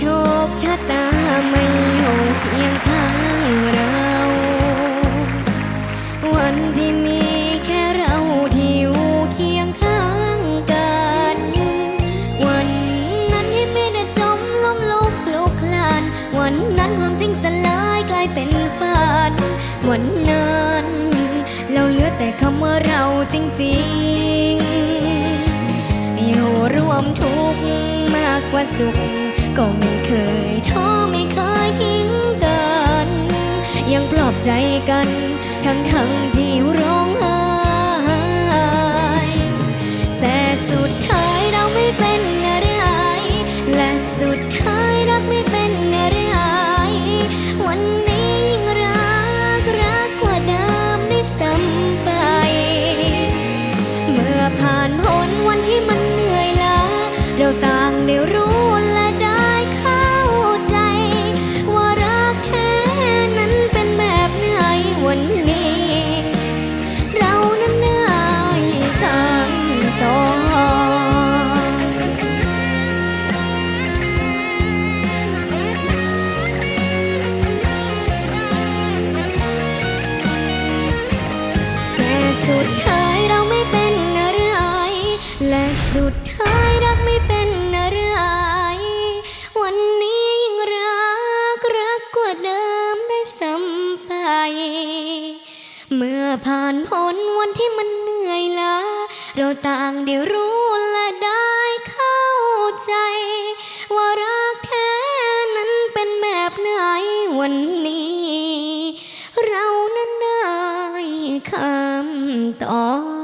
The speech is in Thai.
โชคชะตาไม่อยู่เคียงข้างเรา วันที่มีแค่เราที่อยู่เคียงข้างกัน วันนั้นที่ไม่ได้จมล้มลุกคลุกคลาน วันนั้นความจริงสลายกลายเป็นฝัน วันนั้น เราเหลือแต่คำว่าเราจริงๆ ร่วมทุกข์มากกว่าสุข ก็ไม่เคยท้อไม่เคยทิ้งกัน ยังปลอบใจกัน ทั้งทั้งที่ร้องไห้ สุดท้ายเราไม่เป็นอะไร และสุดท้ายรักไม่เป็นอะไร วันนี้ยิ่งรักรักกว่าเดิมได้ซ้ำไป เมื่อผ่านพ้นวันที่มันเหนื่อยล้าเราต่างได้รู้ นี้